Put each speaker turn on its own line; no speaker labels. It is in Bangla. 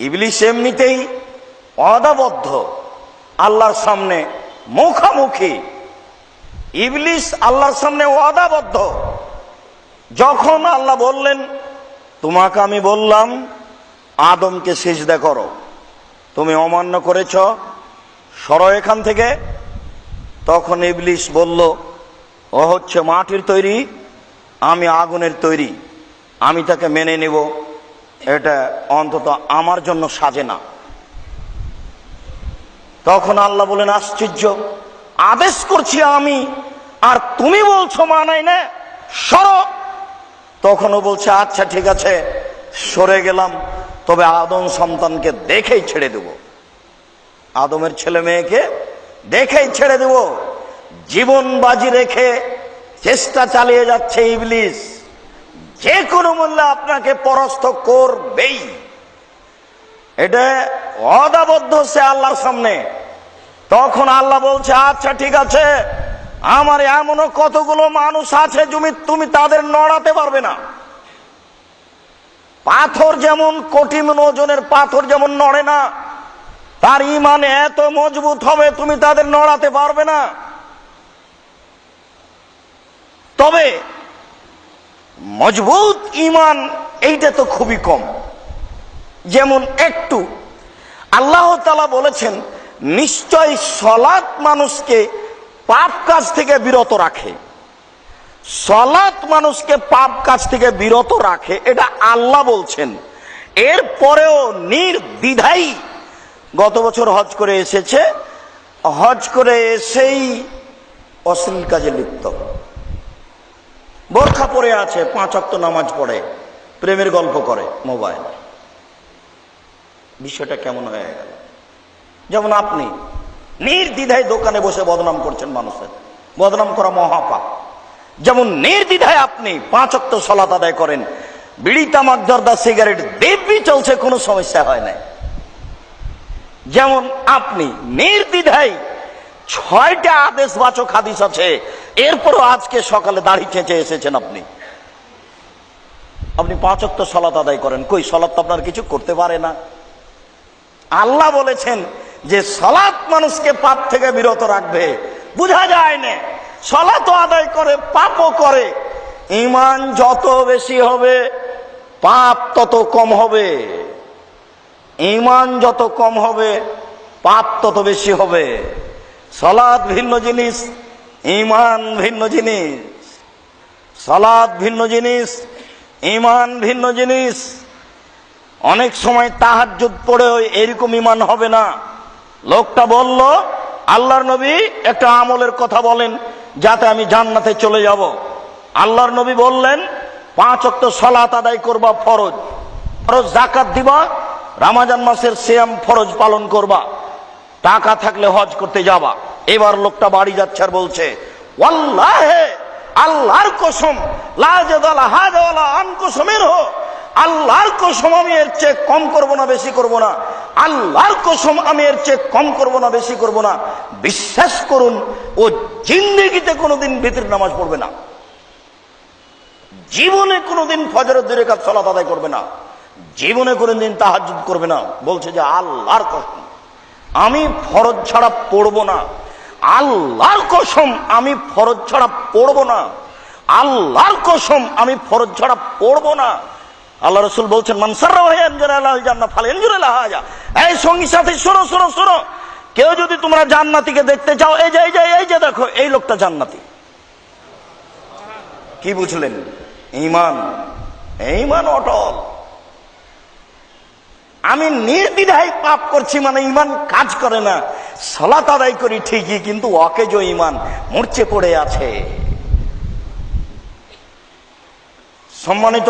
ইবলিশ এমনিতেই অদাবদ্ধ আল্লাহর সামনে মুখামুখি। ইবলিশ আল্লাহর সামনে অদাবদ্ধ যখন আল্লাহ বললেন, তোমাকে আমি বললাম, আদমকে সিজদা করো। তুমি অমান্য করেছ, সর এখান থেকে। তখন ইবলিশ বলল, ও হচ্ছে মাটির তৈরি, আমি আগুনের তৈরি, আমি তাকে মেনে নেব। এটা অন্তত আমার জন্য সাজে না। তখন আল্লাহ বলেন, আশ্চর্য, আদেশ করছি আমি, আর তুমি বলছো মানাই না, সর। তখনও বলছে আচ্ছা ঠিক আছে, সরে গেলাম, তবে আদম সন্তানকে দেখেই ছেড়ে দেব। আদমের ছেলে মেয়েকে দেখেই ছেড়ে দেব। জীবন বাজি রেখে চেষ্টা চালিয়ে যাচ্ছে ইবলিস। যে কোনো মূল্যে আপনাকে পরাস্ত করবেই। এটা অদাবদ্ধ সে আল্লাহর সামনে। তখন আল্লাহ বলছে আচ্ছা ঠিক আছে। আমার এমনও কতগুলো মানুষ আছে জমি তুমি তাদের নড়াতে পারবে না। পাথর যেমন কোটি ওজনের পাথর যেমন নড়ে না, তার ইমান এত মজবুত হবে তুমি তাদের নড়াতে পারবে না। তবে মজবুত ইমান এইটা তো খুবই কম। যেমন একটু, আল্লাহ তালা বলেছেন, নিশ্চয় সলাৎ মানুষকে পাপ কাজ থেকে বিরত রাখে। সলাৎ মানুষকে পাপ কাজ থেকে বিরত রাখে, এটা আল্লাহ বলছেন। এর পরেও নির্দ্বিধাই গত বছর হজ করে এসেছে। হজ করে এসেই অশ্লীল কাজে লিপ্ত। বোরখা পরে আছে, পাঁচ অক্ত নামাজ পড়ে, প্রেমের গল্প করে মোবাইল। বিষয়টা কেমন হয়ে গেল? যেমন আপনি নির্দ্বিধায় দোকানে বসে বদনাম করছেন মানুষের। বদনাম করা মহাপাপ। যেমন নির্দ্বিধায় আপনি পাঁচ অক্ত সলাত আদায় করেন, বিড়ি, তামাক, জর্দা, সিগারেট, দেবী চলছে, কোনো সমস্যা হয় না যেমন আপনি নির্দ্বিধায় ছয়টা আদেশবাচক হাদিস আছে। এরপরও আজকে সকালে দাড়ি চেঁচে এসেছেন আপনি। আপনি পাঁচ তো সলাত আদায় করেন। কই, সলাত তো আপনার কিছু করতে পারে না। আল্লাহ বলেছেন যে সলাৎ মানুষকে পাপ থেকে বিরত রাখবে। বোঝা যায় না। সলাত আদায় করে, পাপও করে। ইমান যত বেশি হবে, পাপ তত কম হবে। ইমান যত কম হবে, পাপ তত বেশি হবে। সলাদ ভিন্ন জিনিস ইমান ভিন্ন জিনিস। সলাদ ভিন্ন জিনিস ইমান ভিন্ন জিনিস। অনেক সময় তাহার তাহাজ্জুদ পড়েও এরকম ইমান হবে না। লোকটা বলল, আল্লাহর নবী একটা আমলের কথা বলেন, যাতে আমি জান্নাতে চলে যাব। আল্লাহর নবী বললেন, পাঁচ অক্ত সলাত আদায় করবা ফরজ। ফরজ জাকাত দিবা, রামাজান মাসের শ্যাম ফরজ পালন করবা। টাকা থাকলে হজ করতে যাবা। এবার লোকটা বাড়ি যাচ্ছে আর বলছে আল্লাহর কসম কসমের হো আল্লাহর কসম আমি এর চেয়ে কম করব না, বেশি করব না। আল্লাহর কসম আমি এর চেয়ে কম করব না, বেশি করব না। বিশ্বাস করুন, ও জিন্দেগিতে কোনোদিন ভিতর নামাজ পড়বে না। জীবনে কোনোদিন ফজরের দূরে কাজ চলা আদায় করবে না। জীবনে কোনোদিন তাহাজুদ করবে না। বলছে যে আল্লাহর কসম। আমি ফরজ ছাড়া পড়ব না। আল্লাহর কসম আমি ফরজ ছাড়া পড়ব না। আল্লাহর কসম আমি ফরজ ছাড়া পড়ব না। আল্লাহ রসুল বলছেন এই সঙ্গী সাথে, শোনো শোনো শোনো। কেউ যদি তোমরা জান্নাতিকে দেখতে চাও, এই যে এই যে এই যে, দেখো, এই লোকটা জান্নাতি। কি বুঝলেন? ইমান ইমান অটল। আমি নির্দ্বিধায় পাপ করছি মানে ইমান কাজ করে না। সলা তাদাই করি ঠিকই, কিন্তু অকেজ ইমান মরচে পড়ে আছে। সম্মানিত